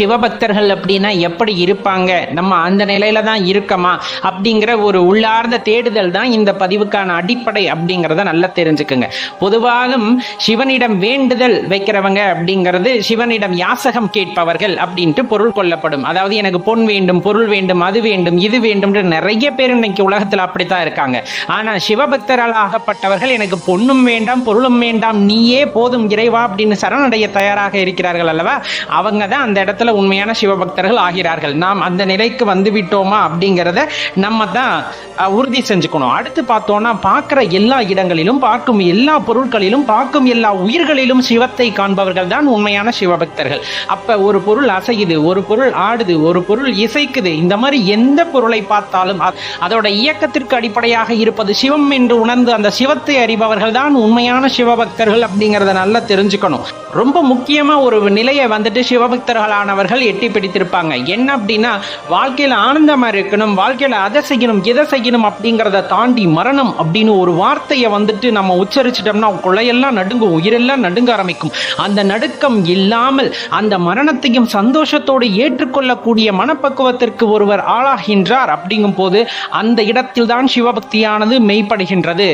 சிவபக்தர்கள் அப்படின்னா எப்படி இருப்பாங்க? நம்ம அந்த நிலையில தான் இருக்கமா? அப்படிங்கிற ஒரு உள்ளார்ந்த தேடுதல் தான் இந்த பதிவுக்கான அடிப்படை அப்படிங்கிறத நல்லா தெரிஞ்சுக்குங்க. பொதுவாலும் சிவனிடம் வேண்டுதல் வைக்கிறவங்க அப்படிங்கிறது சிவனிடம் யாசகம் கேட்பவர்கள் அப்படின்ட்டு பொருள் கொள்ளப்படும். அதாவது எனக்கு பொன் வேண்டும் பொருள் வேண்டும் அது வேண்டும் இது வேண்டும் நிறைய பேர் இன்னைக்கு உலகத்தில் அப்படித்தான் இருக்காங்க. ஆனா சிவபக்தரால் ஆகப்பட்டவர்கள் எனக்கு பொண்ணும் வேண்டாம் பொருளும் வேண்டாம் நீயே போதும் இறைவா அப்படின்னு சரணடைய தயாராக இருக்கிறார்கள் அல்லவா? அவங்க தான் அந்த இடத்துல உண்மையான சிவபக்தர்கள் ஆகிறார்கள். நாம் அந்த நிலைக்கு வந்து விட்டோமா அப்படிங்கிறத நம்ம தான் உறுதி செஞ்சுக்கணும். அடுத்து பார்த்தோம்னா பார்க்குற எல்லா இடங்களிலும் பார்க்கும் எல்லா பொருட்களிலும் பார்க்கும் எல்லா உயிர்களிலும் சிவத்தை காண்பவர்கள் தான் உண்மையான சிவபக்தர்கள். அப்போ ஒரு பொருள் அசையுது ஒரு பொருள் ஆடுது ஒரு பொருள் இசைக்குது இந்த மாதிரி எந்த பொருளை பார்த்தாலும் அதோட இயக்கத்திற்கு அடிப்படையாக இருப்பது சிவம் என்று உணர்ந்து அந்த சிவத்தை அறிபவர்கள் தான் உண்மையான சிவபக்தர்கள் அப்படிங்கிறத நல்லா தெரிஞ்சுக்கணும். ரொம்ப முக்கியமாக ஒரு நிலையை வந்துட்டு சிவபக்தர்களானவர்கள் எட்டி பிடித்திருப்பாங்க. என்ன அப்படின்னா வாழ்க்கையில் ஆனந்தமாக இருக்கணும் வாழ்க்கையில் அதை செய்யணும் இதை செய்யணும் அப்படிங்கிறத தாண்டி மரணம் அப்படின்னு ஒரு வார்த்தையை வந்துட்டு நம்ம உச்சரிச்சிட்டோம்னா குழையெல்லாம் நடுங்கும் உயிரெல்லாம் நடுங்க ஆரம்பிக்கும். அந்த நடுக்கம் இல்லாமல் அந்த மரணத்தையும் சந்தோஷத்தோடு ஏற்றுக்கொள்ளக்கூடிய மனப்பக்குவத்திற்கு ஒருவர் ஆளாகின்றார் அப்படிங்கும் போது அந்த இடத்தில் தான் சிவபக்தியானது மெய்ப்படுகின்றது.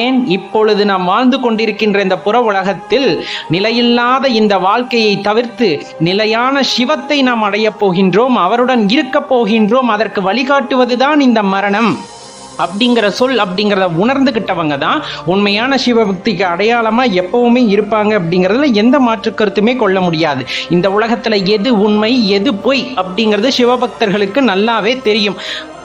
ஏன் இப்பொழுது நாம் வாழ்ந்து கொண்டிருக்கின்ற இந்த புற உலகத்தில் நிலையில்லா இல்லாத இந்த வாழ்க்கையை தவிர்த்து நிலையான சிவத்தை நாம் அடையப் போகின்றோம் அவருடன் இருக்கப் போகின்றோம் அதற்கு வழிகாட்டுவதுதான் இந்த மரணம். அப்படிங்கிற சொல் அப்படிங்கிறத உணர்ந்துகிட்டவங்க தான் உண்மையான சிவபக்திக்கு அடையாளமா எப்பவுமே இருப்பாங்க அப்படிங்கிறதுல எந்த மாற்று கருத்துமே கொள்ள முடியாது. இந்த உலகத்துல எது உண்மை எது பொய் அப்படிங்கிறது சிவபக்தர்களுக்கு நல்லாவே தெரியும்.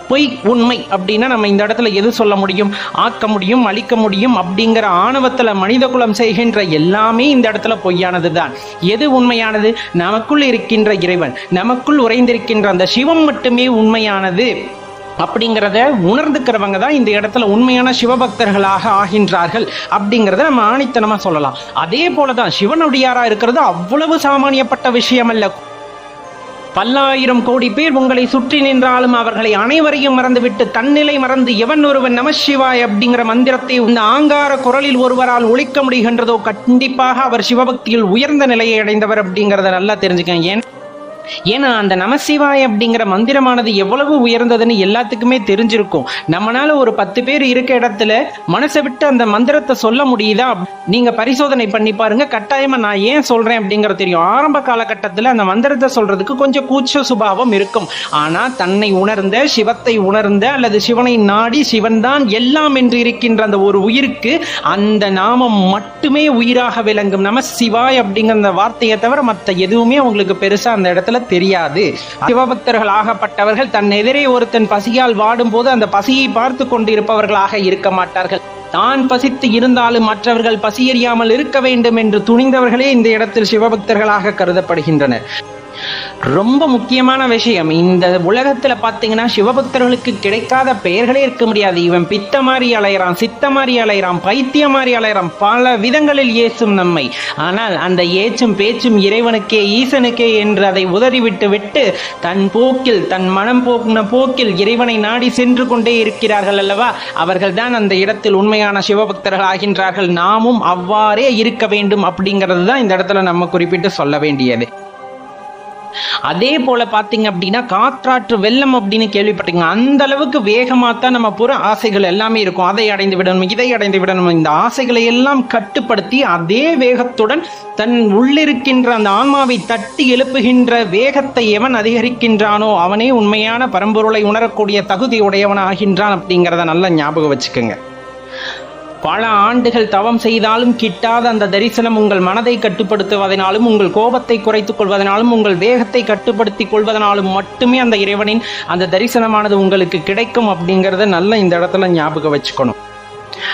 பொய் உண்மை அப்படின்னா நம்ம இந்த இடத்துல எது சொல்ல முடியும்? ஆக்க முடியும் அழிக்க முடியும் அப்படிங்கிற ஆணவத்தில் மனித குலம் செய்கின்ற எல்லாமே இந்த இடத்துல பொய்யானது தான் எது உண்மையானது? நமக்குள் இருக்கின்ற இறைவன் நமக்குள் உறைந்திருக்கின்ற அந்த சிவம் மட்டுமே உண்மையானது அப்படிங்கிறத உணர்ந்துக்கிறவங்க தான் இந்த இடத்துல உண்மையான சிவபக்தர்களாக ஆகின்றார்கள் அப்படிங்கிறத நம்ம ஆணித்தனமாக சொல்லலாம். அதே போலதான் சிவனுடையாராக இருக்கிறது அவ்வளவு சாமானியப்பட்ட விஷயம் அல்ல பல்லாயிரம் கோடி பேர் உங்களை சுற்றி நின்றாலும் அவர்களை அனைவரையும் மறந்துவிட்டு தன்னிலை மறந்து எவன் ஒருவன் நமசிவாய் அப்படிங்கிற மந்திரத்தை இந்த ஆங்கார குரலில் ஒருவரால் ஒழிக்க முடிகின்றதோ கண்டிப்பாக அவர் சிவபக்தியில் உயர்ந்த நிலையை அடைந்தவர் அப்படிங்கிறத நல்லா தெரிஞ்சுக்கேன் ஏன்? ஏன்னா அந்த நமசிவாய் அப்படிங்கிற மந்திரமானது எவ்வளவு உயர்ந்ததுன்னு எல்லாத்துக்குமே தெரிஞ்சிருக்கும். நம்மனால ஒரு பத்து பேர் இருக்க இடத்துல மனசை விட்டு அந்த மந்திரத்தை சொல்ல முடியுதா? நீங்க பரிசோதனை பண்ணி பாருங்க. கட்டாயமா நான் ஏன் சொல்றேன் அப்படிங்கிறது தெரியும். ஆரம்ப காலகட்டத்தில் அந்த மந்திரத்தை சொல்றதுக்கு கொஞ்சம் கூச்ச சுபாவம் இருக்கும். ஆனா தன்னை உணர்ந்த சிவத்தை உணர்ந்த அல்லது சிவனை நாடி சிவன் தான் எல்லாம் என்று இருக்கின்ற அந்த ஒரு உயிருக்கு அந்த நாமம் மட்டுமே உயிராக விளங்கும். நம சிவாய் அப்படிங்கிற அந்த வார்த்தையை தவிர மற்ற எதுவுமே உங்களுக்கு பெருசா அந்த இடத்துல தெரியாது. சிவபக்தர்கள் ஆகப்பட்டவர்கள் தன் எதிரே ஒருத்தன் பசியால் வாடும் போது அந்த பசியை பார்த்து கொண்டிருப்பவர்களாக இருக்க மாட்டார்கள். தான் பசித்து இருந்தாலும் மற்றவர்கள் பசியறியாமல் இருக்க வேண்டும் என்று துணிந்தவர்களே இந்த இடத்தில் சிவபக்தர்களாக கருதப்படுகின்றனர். ரொம்ப முக்கியமான விஷயம். இந்த உலகத்துல பாத்தீங்கன்னா சிவபக்தர்களுக்கு கிடைக்காத பெயர்களே இருக்க முடியாது. இவன் பித்த மாதிரி அலையறான் சித்த மாதிரி அலையறான் பைத்திய மாதிரி அலையறான். பல விதங்களில் ஏசும் நம்மை. ஆனால் அந்த ஏச்சும் பேச்சும் இறைவனுக்கே ஈசனுக்கே என்று அதை உதறிவிட்டு விட்டு தன் போக்கில் தன் மனம் போக்கின போக்கில் இறைவனை நாடி சென்று கொண்டே இருக்கிறார்கள் அல்லவா? அவர்கள் தான் அந்த இடத்தில் உண்மையான சிவபக்தர்கள் ஆகின்றார்கள். நாமும் அவ்வாறே இருக்க வேண்டும் அப்படிங்கிறது தான் இந்த இடத்துல நம்ம குறிப்பிட்டு சொல்ல வேண்டியது. அதே போல பாத்தீங்க அப்படின்னா காற்றாற்று வெள்ளம் அப்படின்னு கேள்விப்பட்டீங்க அந்த அளவுக்கு வேகமா தான் நம்ம புற ஆசைகள் எல்லாமே இருக்கும். அதை அடைந்து விடணும் இதை அடைந்து விடணும். இந்த ஆசைகளை எல்லாம் கட்டுப்படுத்தி அதே வேகத்துடன் தன் உள்ளிருக்கின்ற அந்த ஆன்மாவை தட்டி எழுப்புகின்ற வேகத்தை எவன் அதிகரிக்கின்றானோ அவனே உண்மையான பரம்பொருளை உணரக்கூடிய தகுதி உடையவன் ஆகின்றான் அப்படிங்கிறத நல்லா ஞாபகம் வச்சுக்கோங்க. பல ஆண்டுகள் தவம் செய்தாலும் கிட்டாத அந்த தரிசனம் உங்கள் மனதை கட்டுப்படுத்துவதனாலும் உங்கள் கோபத்தை குறைத்துக் கொள்வதனாலும் உங்கள் வேகத்தை கட்டுப்படுத்திக் கொள்வதனாலும் மட்டுமே அந்த இறைவனின் அந்த தரிசனமானது உங்களுக்கு கிடைக்கும் அப்படிங்கிறத நல்ல இந்த இடத்துல ஞாபகம் வச்சுக்கணும்.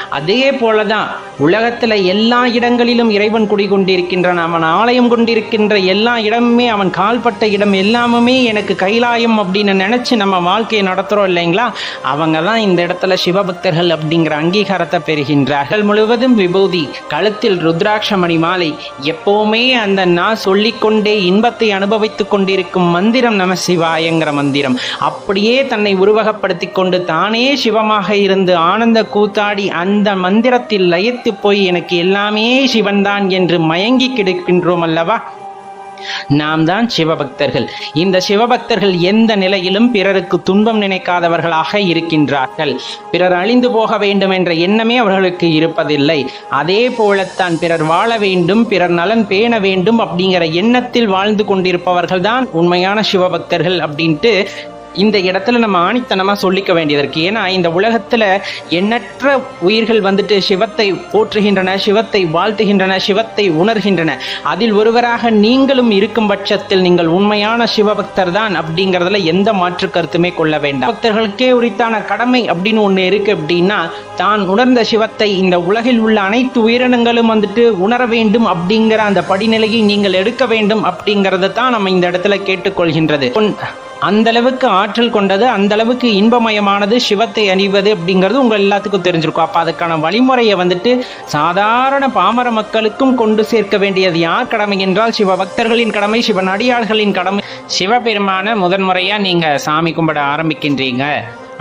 அதே போலதான் உலகத்துல எல்லா இடங்களிலும் இறைவன் குடிகொண்டிருக்கின்றான் அவன் ஆலயம் கொண்டிருக்கின்ற எல்லா இடமுமே அவன் கால்பட்ட இடம் எல்லாமுமே எனக்கு கைலாயம் அப்படின்னு நினைச்சு நம்ம வாழ்க்கையை நடத்துறோம் இல்லைங்களா? அவங்க தான் இந்த இடத்துல சிவபக்தர்கள் அப்படிங்கிற அங்கீகாரத்தை பெறுகின்றார்கள். முழுவதும் விபூதி கழுத்தில் ருத்ராட்சமணி மாலை எப்பவுமே அந்த நான் சொல்லிக்கொண்டே இன்பத்தை அனுபவித்துக் கொண்டிருக்கும் மந்திரம் நம சிவாயங்கிற மந்திரம். அப்படியே தன்னை உருவகப்படுத்திக் கொண்டு தானே சிவமாக இருந்து ஆனந்த கூத்தாடி அந்த மந்திரத்தில் லயித்து போய் எனக்கு எல்லாமே சிவன்தான் என்று மயங்கி கிடக்கின்றோம் அல்லவா? நாம் தான் சிவபக்தர்கள். இந்த சிவபக்தர்கள் எந்த நிலையிலும் பிறருக்கு துன்பம் நினைக்காதவர்களாக இருக்கின்றார்கள். பிறர் அழிந்து போக வேண்டும் என்ற எண்ணமே அவர்களுக்கு இருப்பதில்லை. அதே போலத்தான் பிறர் வாழ வேண்டும் பிறர் நலன் பேண வேண்டும் அப்படிங்கிற எண்ணத்தில் வாழ்ந்து கொண்டிருப்பவர்கள் தான் உண்மையான சிவபக்தர்கள் அப்படின்ட்டு இந்த இடத்துல நம்ம ஆணித்தனமா சொல்லிக்க வேண்டியது இருக்கு. ஏன்னா இந்த உலகத்துல எண்ணற்ற உயிர்கள் வந்துட்டு சிவத்தை போற்றுகின்றன சிவத்தை வாழ்த்துகின்றன சிவத்தை உணர்கின்றன. அதில் ஒருவராக நீங்களும் இருக்கும் பட்சத்தில் நீங்கள் உண்மையான சிவபக்தர் தான் அப்படிங்கறதுல எந்த மாற்று கருத்துமே கொள்ள வேண்டாம். பக்தர்களுக்கே உரித்தான கடமை அப்படின்னு ஒண்ணு இருக்கு அப்படின்னா தான் உணர்ந்த சிவத்தை இந்த உலகில் உள்ள அனைத்து உயிரினங்களும் வந்துட்டு உணர வேண்டும் அப்படிங்கிற அந்த படிநிலையை நீங்கள் எடுக்க வேண்டும் அப்படிங்கறத தான் நம்ம இந்த இடத்துல கேட்டுக்கொள்கின்றது. அந்த அளவுக்கு ஆற்றல் கொண்டது அந்த அளவுக்கு இன்பமயமானது சிவத்தை அணிவது அப்படிங்கிறது உங்க எல்லாத்துக்கும் தெரிஞ்சிருக்கும். அப்ப அதுக்கான வழிமுறையை வந்துட்டு சாதாரண பாமர மக்களுக்கும் கொண்டு சேர்க்க வேண்டியது யார் கடமை என்றால் சிவ பக்தர்களின் கடமை சிவன் அடியார்களின் கடமை. சிவபெருமான முதன்முறையா நீங்க சாமி கும்பிட ஆரம்பிக்கின்றீங்க.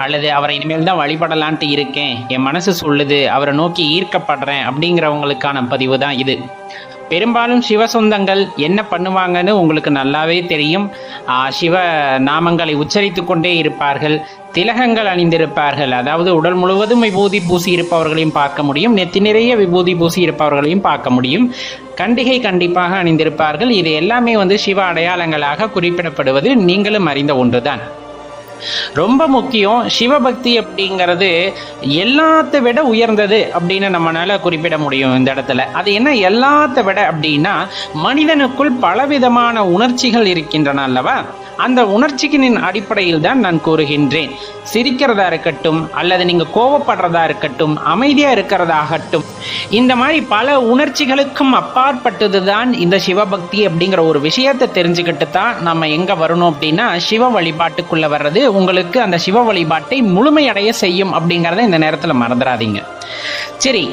அல்லது அவரை இனிமேல் தான் வழிபடலான்ட்டு இருக்கேன் என் மனசு சொல்லுது அவரை நோக்கி ஈர்க்கப்படுறேன் அப்படிங்கிறவங்களுக்கான பதிவு தான் இது. பெரும்பாலும் சிவ சொந்தங்கள் என்ன பண்ணுவாங்கன்னு உங்களுக்கு நல்லாவே தெரியும். சிவ நாமங்களை உச்சரித்து கொண்டே இருப்பார்கள் திலகங்கள் அணிந்திருப்பார்கள். அதாவது உடல் முழுவதும் விபூதி பூசி இருப்பவர்களையும் பார்க்க முடியும் நெத்தி நிறைய விபூதி பூசி இருப்பவர்களையும் பார்க்க முடியும். கண்டிகை கண்டிப்பாக அணிந்திருப்பார்கள். இது எல்லாமே வந்து சிவ அடையாளங்களாக குறிப்பிடப்படுவது நீங்களும் அறிந்த ஒன்றுதான். ரொம்ப முக்கியம் சிவபக்தி அப்படிங்கிறது எல்லாத்த விட உயர்ந்தது அப்படின்னு நம்மளால குறிப்பிட முடியும் இந்த இடத்துல. அது என்ன? எல்லாத்த விட அப்படின்னா மனிதனுக்குள் பலவிதமான உணர்ச்சிகள் இருக்கின்றன அல்லவா? அந்த உணர்ச்சிகளின் அடிப்படையில் தான் நான் கூறுகின்றேன். சிரிக்கிறதா இருக்கட்டும் அல்லது நீங்க கோவப்படுறதா இருக்கட்டும் அமைதியா இருக்கிறதாகட்டும் இந்த மாதிரி பல உணர்ச்சிகளுக்கும் அப்பாற்பட்டது தான் இந்த சிவபக்தி அப்படிங்கிற ஒரு விஷயத்தை தெரிஞ்சுக்கிட்டு தான் நம்ம எங்க வரணும் அப்படின்னா சிவ வழிபாட்டுக்குள்ள வர்றது உங்களுக்கு அந்த சிவ வழிபாட்டை முழுமையடைய செய்யும் அப்படிங்கறத இந்த நேரத்துல மறந்துடாதீங்க. சரி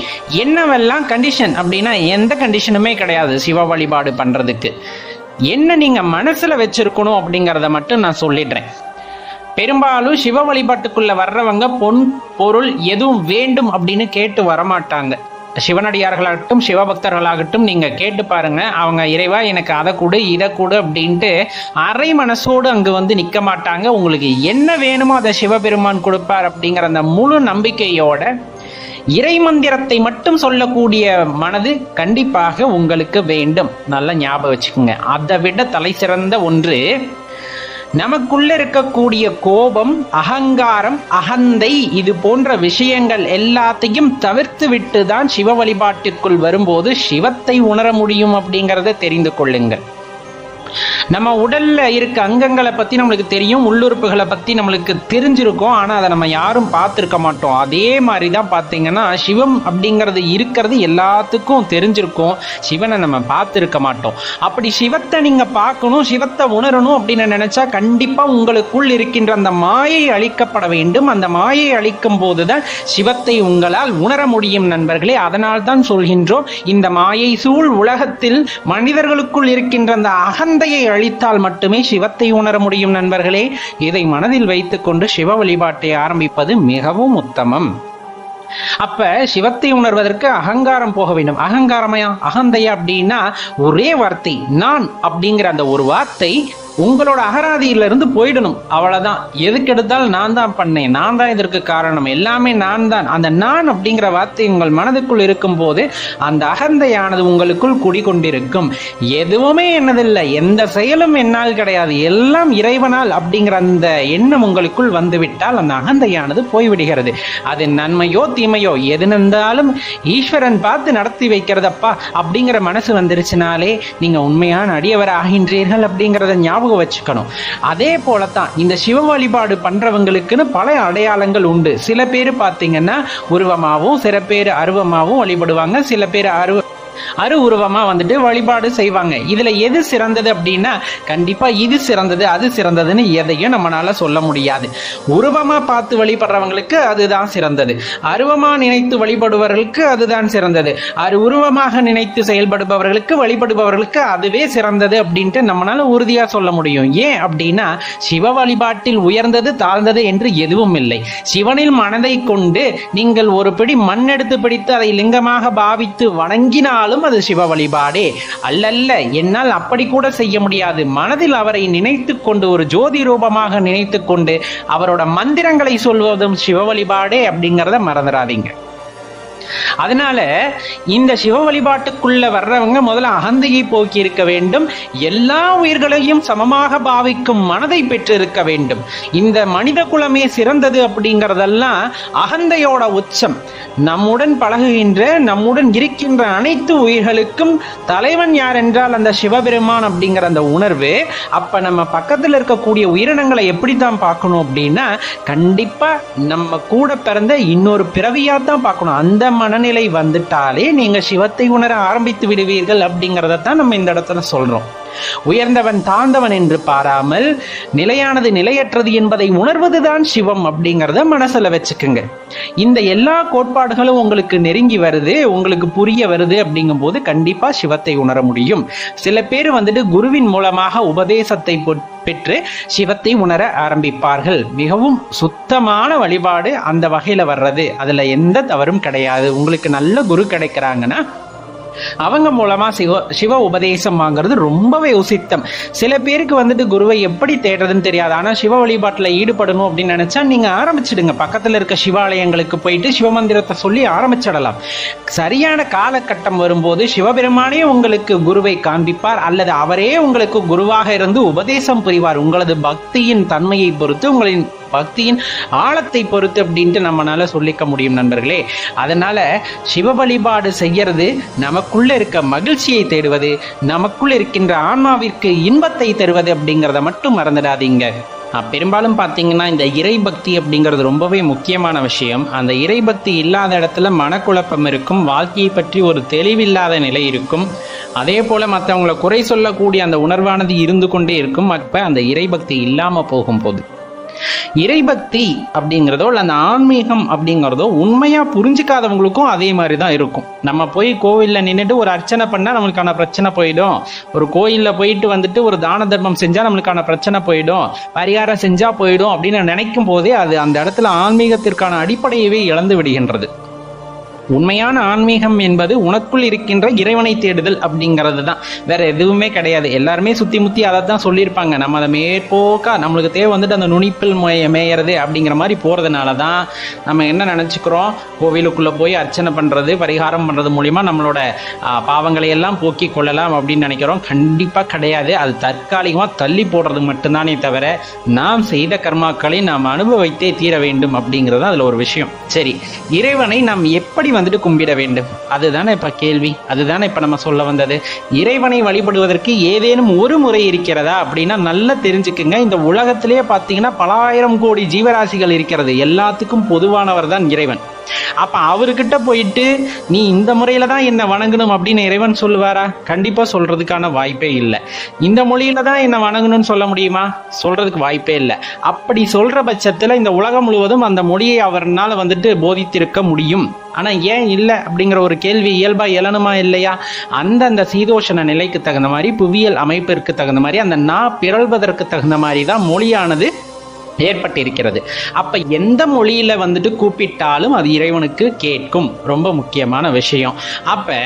என்னவெல்லாம் கண்டிஷன் அப்படின்னா எந்த கண்டிஷனுமே கிடையாது சிவ வழிபாடு பண்றதுக்கு. என்ன நீங்க மனசுல வச்சிருக்கணும் அப்படிங்கறத மட்டும் நான் சொல்லிடுறேன். பெரும்பாலும் சிவ வழிபாட்டுக்குள்ள வர்றவங்க பொன் பொருள் எதுவும் வேண்டும் அப்படின்னு கேட்டு வரமாட்டாங்க. சிவனடியார்களாகட்டும் சிவபக்தர்களாகட்டும் நீங்க கேட்டு பாருங்க அவங்க இறைவா எனக்கு அதை கொடு இதை கொடு அப்படின்ட்டு அரை மனசோடு அங்கு வந்து நிக்க மாட்டாங்க. உங்களுக்கு என்ன வேணுமோ அதை சிவபெருமான் கொடுப்பார் அப்படிங்கிற அந்த முழு நம்பிக்கையோட இறை மந்திரத்தை மட்டும் சொல்லக்கூடிய மனது கண்டிப்பாக உங்களுக்கு வேண்டும். நல்லா ஞாபகம் வச்சுக்கோங்க. அதை விட தலை சிறந்த ஒன்று நமக்குள்ள இருக்கக்கூடிய கோபம் அகங்காரம் அகந்தை இது போன்ற விஷயங்கள் எல்லாத்தையும் தவிர்த்து விட்டு தான் சிவ வழிபாட்டிற்குள் வரும்போது சிவத்தை உணர முடியும் அப்படிங்கிறத தெரிந்து கொள்ளுங்கள். நம்ம உடல்ல இருக்க அங்கங்களை பத்தி நம்மளுக்கு தெரியும் உள்ளுறுப்புகளை பத்தி நம்மளுக்கு தெரிஞ்சிருக்கும். ஆனா அதை நம்ம யாரும் பார்த்துருக்க மாட்டோம். அதே மாதிரி தான் பாத்தீங்கன்னா சிவம் அப்படிங்கிறது இருக்கிறது எல்லாத்துக்கும் தெரிஞ்சிருக்கும். சிவனை நம்ம பார்த்துருக்க மாட்டோம். அப்படி சிவத்தை நீங்க பார்க்கணும் சிவத்தை உணரணும் அப்படின்னு நினைச்சா கண்டிப்பா உங்களுக்குள் இருக்கின்ற அந்த மாயை அழிக்கப்பட வேண்டும். அந்த மாயை அழிக்கும் போதுதான் சிவத்தை உங்களால் உணர முடியும் நண்பர்களே. அதனால் தான் சொல்கின்றோம் இந்த மாயை சூழ் உலகத்தில் மனிதர்களுக்குள் இருக்கின்ற அந்த அகந்தையை அழித்தால் மட்டுமே சிவத்தை உணர முடியும் நண்பர்களே. இதை மனதில் வைத்துக்கொண்டு சிவ வழிபாட்டை ஆரம்பிப்பது மிகவும் உத்தமம். அப்ப சிவத்தை உணர்வதற்கு அகங்காரம் போக வேண்டும். அகங்காரமையா? அகந்தையா அப்படின்னா ஒரே வார்த்தை நான் அப்படிங்கிற அந்த ஒரு வார்த்தை உங்களோட அகராதியில இருந்து போயிடணும். அவ்வளவுதான். எதுக்கு எடுத்தாலும் நான் தான் பண்ணேன். நான் தான் இதற்கு காரணம். எல்லாமே நான் தான். அந்த நான் அப்படிங்கிற வார்த்தை உங்கள் மனதுக்குள் இருக்கும் போது அந்த அகந்தையானது உங்களுக்குள் குடிகொண்டிருக்கும். எதுவுமே என்னதில்லை. எந்த செயலும் என்னால் கிடையாது. எல்லாம் இறைவனால் அப்படிங்கிற அந்த எண்ணம் உங்களுக்குள் வந்துவிட்டால் அந்த அகந்தையானது போய்விடுகிறது. அது நன்மையோ தீமையோ எது நடந்தாலும் ஈஸ்வரன் பார்த்து நடத்தி வைக்கிறதப்பா அப்படிங்கிற மனசு வந்துருச்சுனாலே நீங்க உண்மையான அடியவர் ஆகின்றீர்கள் அப்படிங்கிறத ஞாபகம் வச்சுக்கணும். அதே போல தான் இந்த சிவ வழிபாடு பண்றவங்களுக்குன்னு பல அடையாளங்கள் உண்டு. சில பேர் பார்த்தீங்கன்னா உருவமாகவும் சில பேர் அருவமாகவும் வழிபடுவாங்க. சில பேர் அருவ அரு உருவமா வந்துட்டு வழிபாடு செய்வாங்க. இதுல எது சிறந்தது அப்படின்னா கண்டிப்பா இது சிறந்தது அது சிறந்ததுன்னு எதையும் நம்மளால சொல்ல முடியாது. உருவமா பார்த்து வழிபடுறவங்களுக்கு அதுதான் சிறந்தது. அருவமா நினைத்து வழிபடுபவர்களுக்கு அதுதான் சிறந்தது. அரு உருவமாக நினைத்து செயல்படுபவர்களுக்கு வழிபடுபவர்களுக்கு அதுவே சிறந்தது அப்படின்ட்டு நம்மளால உறுதியா சொல்ல முடியும். ஏன் அப்படின்னா சிவ வழிபாட்டில் உயர்ந்தது தாழ்ந்தது என்று எதுவும் இல்லை. சிவனில் மனதை கொண்டு நீங்கள் ஒரு பிடி மண் எடுத்து பிடித்து அதை லிங்கமாக பாவித்து வணங்கினால் செய்தாலும் அது சிவ வழிபாடே அல்லல்ல என்னால் அப்படி கூட செய்ய முடியாது. மனதில் அவரை நினைத்து கொண்டு ஒரு ஜோதி ரூபமாக நினைத்து கொண்டு அவரோட மந்திரங்களை சொல்வதும் சிவ வழிபாடே அப்படிங்கிறத மறந்துடாதீங்க. அதனால இந்த சிவ வழிபாட்டுக்குள்ள வர்றவங்க முதல்ல அகந்தையை போக்கி இருக்க வேண்டும். எல்லா உயிர்களையும் சமமாக பாவிக்கும் மனதை பெற்றிருக்க வேண்டும். இந்த மனித குலமே சிறந்தது அப்படிங்கறதெல்லாம் அகந்தையோட உச்சம். நம்முடன் பழகுகின்ற நம்முடன் இருக்கின்ற அனைத்து உயிர்களுக்கும் தலைவன் யார் என்றால் அந்த சிவபெருமான் அப்படிங்கிற அந்த உணர்வு. அப்ப நம்ம பக்கத்தில் இருக்கக்கூடிய உயிரினங்களை எப்படித்தான் பார்க்கணும் அப்படின்னா கண்டிப்பா நம்ம கூட பிறந்த இன்னொரு பிறவியா தான் பார்க்கணும். அந்த மனநிலை வந்துட்டாலே நீங்க சிவத்தை உணர ஆரம்பித்து விடுவீர்கள் அப்படிங்கிறத தான் நம்ம இந்த இடத்துல சொல்றோம். உயர்ந்தவன் தாழ்ந்தவன் என்று பாராமல் நிலையானது நிலையற்றது என்பதை உணர்வதுதான் சிவம் அப்படிங்கிறத மனசுல வச்சுக்குங்க. இந்த எல்லா கோட்பாடுகளும் உங்களுக்கு நெருங்கி வருது உங்களுக்கு புரிய வருது அப்படிங்கும் போது கண்டிப்பா சிவத்தை உணர முடியும். சில பேர் வந்துட்டு குருவின் மூலமாக உபதேசத்தை பெற்று சிவத்தை உணர ஆரம்பிப்பார்கள். மிகவும் சுத்தமான வழிபாடு அந்த வகையில வர்றது. அதுல எந்த தவறும் கிடையாது. உங்களுக்கு நல்ல குரு கிடைக்கிறாங்கன்னா அவங்க மூலமா சிவ சிவ உபதேசம் வாங்குறது ரொம்பவே உசித்தம். சில பேருக்கு வந்துட்டு குருவை எப்படி தேடுறதுன்னு தெரியாது. ஆனா சிவ வழிபாட்டுல ஈடுபடணும் அப்படின்னு நினைச்சா நீங்க ஆரம்பிச்சிடுங்க. பக்கத்துல இருக்க சிவாலயங்களுக்கு போயிட்டு சிவமந்திரத்தை சொல்லி ஆரம்பிச்சிடலாம். சரியான காலகட்டம் வரும்போது சிவபெருமானே உங்களுக்கு குருவை காண்பிப்பார் அல்லது அவரே உங்களுக்கு குருவாக இருந்து உபதேசம் புரிவார். உங்களது பக்தியின் தன்மையை பொறுத்து உங்களின் பக்தியின் ஆழத்தை பொறுத்து அப்படின்ட்டு நம்மளால சொல்லிக்க முடியும் நண்பர்களே. அதனால சிவ வழிபாடு செய்யறது நமக்குள்ள இருக்க மகிழ்ச்சியை தேடுவது நமக்குள் இருக்கின்ற ஆன்மாவிற்கு இன்பத்தை தருவது அப்படிங்கிறத மட்டும் மறந்துடாதீங்க. பெரும்பாலும் பார்த்தீங்கன்னா இந்த இறை பக்தி அப்படிங்கிறது ரொம்பவே முக்கியமான விஷயம். அந்த இறைபக்தி இல்லாத இடத்துல மனக்குழப்பம் இருக்கும் வாழ்க்கையை பற்றி ஒரு தெளிவில்லாத நிலை இருக்கும். அதே போல மற்றவங்களை குறை சொல்லக்கூடிய அந்த உணர்வானது இருந்து கொண்டே இருக்கும். அப்ப அந்த இறைபக்தி இல்லாம போகும்போது இறைபக்தி அப்படிங்கிறதோ இல்லை அந்த ஆன்மீகம் அப்படிங்கிறதோ உண்மையாக புரிஞ்சுக்காதவங்களுக்கும் அதே மாதிரி தான் இருக்கும். நம்ம போய் கோவில்ல நின்றுட்டு ஒரு அர்ச்சனை பண்ணால் நம்மளுக்கான பிரச்சனை போயிடும். ஒரு கோயிலில் போயிட்டு வந்துட்டு ஒரு தான தர்மம் செஞ்சால் நம்மளுக்கான பிரச்சனை போயிடும். பரிகாரம் செஞ்சால் போயிடும் அப்படின்னு நினைக்கும் போதே அது அந்த இடத்துல ஆன்மீகத்திற்கான அடிப்படையவே இழந்து விடுகின்றது. உண்மையான ஆன்மீகம் என்பது உனக்குள் இருக்கின்ற இறைவனை தேடுதல் அப்படிங்கிறது தான் வேற எதுவுமே கிடையாது. எல்லாருமே சுத்தி முத்தி அதை தான் சொல்லியிருப்பாங்க. நம்ம அதை மேற்போக்கா நம்மளுக்கு தேவை வந்துட்டு அந்த நுனிப்பில் மேயறது அப்படிங்கிற மாதிரி போறதுனால தான் நம்ம என்ன நினைச்சுக்கிறோம்? கோவிலுக்குள்ள போய் அர்ச்சனை பண்றது பரிகாரம் பண்றது மூலியமா நம்மளோட பாவங்களை எல்லாம் போக்கி கொள்ளலாம் அப்படின்னு நினைக்கிறோம். கண்டிப்பா கிடையாது. அது தற்காலிகமாக தள்ளி போடுறது மட்டும்தானே தவிர நாம் செய்த கர்மாக்களை நாம் அனுபவித்தே தீர வேண்டும் அப்படிங்கிறது அதுல ஒரு விஷயம். சரி. இறைவனை நாம் எப்படி வந்துட்டு கும்பிட வேண்டும். அதுதானே இப்ப கேள்வி. அதுதானே இப்ப நம்ம சொல்ல வந்தது. இறைவனை வழிபடுவதற்கு ஏதேனும் ஒரு முறை இருக்கிறதா அப்படின்னா நல்லா தெரிஞ்சுக்குங்க. இந்த உலகத்திலேயே பார்த்தீங்கன்னா பலாயிரம் கோடி ஜீவராசிகள் இருக்கிறது. எல்லாத்துக்கும் பொதுவானவர் தான் இறைவன். அப்ப அவர்கிட்ட போயிட்டு நீ இந்த முறையில தான் என்ன வணங்கணும் அப்படின்னு இறைவன் சொல்லுவாரா? கண்டிப்பா சொல்றதுக்கான வாய்ப்பே இல்லை. இந்த மொழியில தான் என்ன வணங்கணும்னு சொல்ல முடியுமா? சொல்றதுக்கு வாய்ப்பே இல்லை. அப்படி சொல்ற பட்சத்துல இந்த உலகம் முழுவதும் அந்த மொழியை அவர்னால வந்துட்டு போதித்திருக்க முடியும். ஆனால் ஏன் இல்லை அப்படிங்கிற ஒரு கேள்வி இயல்பாக எழணுமா இல்லையா? அந்தந்த சீதோஷண நிலைக்கு தகுந்த மாதிரி புவியியல் அமைப்பிற்கு தகுந்த மாதிரி அந்த நா பிறழ்வதற்கு தகுந்த மாதிரி தான் மொழியானது ஏற்பட்டிருக்கிறது. அப்போ எந்த மொழியில் வந்துட்டு கூப்பிட்டாலும் அது இறைவனுக்கு கேட்கும். ரொம்ப முக்கியமான விஷயம். அப்போ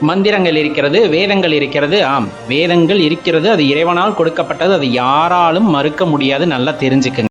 மந்திரங்கள் இருக்கிறது வேதங்கள் இருக்கிறது ஆம். வேதங்கள் இருக்கிறது அது இறைவனால் கொடுக்கப்பட்டது அது யாராலும் மறுக்க முடியாது. நல்லா தெரிஞ்சுக்குங்க.